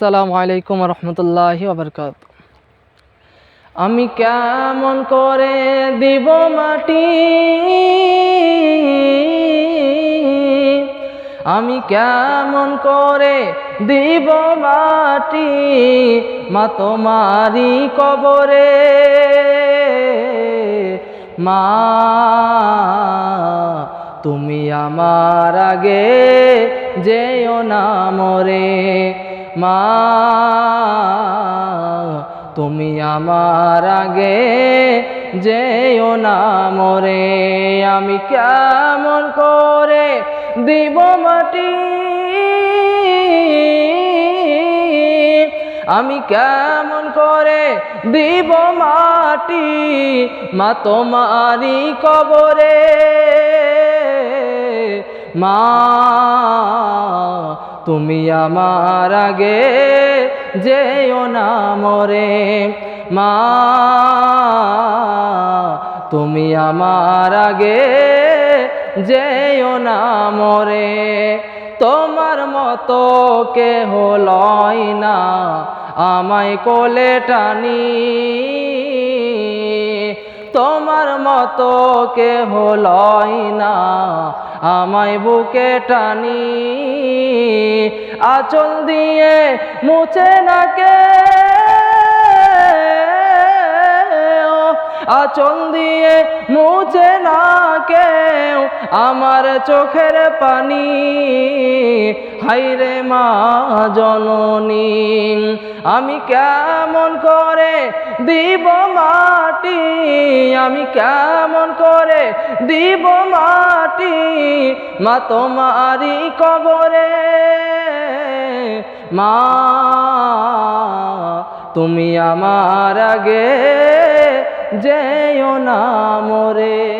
আসসালামু আলাইকুম রহমতুল্লাহি আবরকাত আমি কেমন করে দিব মাটি? আমি কেমন করে দিব মাটি? মা তোমারি কবরে। মা, তুমি আমার আগে যেও না মরে। মা, তুমি আমার আগে যেও না মরে, আমি কেমন করে দিব মাটি? আমি কেমন করে দিব মাটি? মা তোমারি কবরে, মা তুমি আমার আগে যেও না মরে। মা, তুমি আমার আগে যেও না মরে। তোমার মতো কে হলই না, আমায় কোলে টানি। মতো কে হলই না। আমায় বুকে টানি, আচল দিয়ে মুছে না কে? আচল দিয়ে মুছে না কেউ আমার চোখের পানি। হাইরে মা জননী, আমি কেমন করে দিব মাটি, আমি কেমন করে দিব মাটি? মা তোমারি কবরে। মা, তুমি আমার আগে যেও না মরে।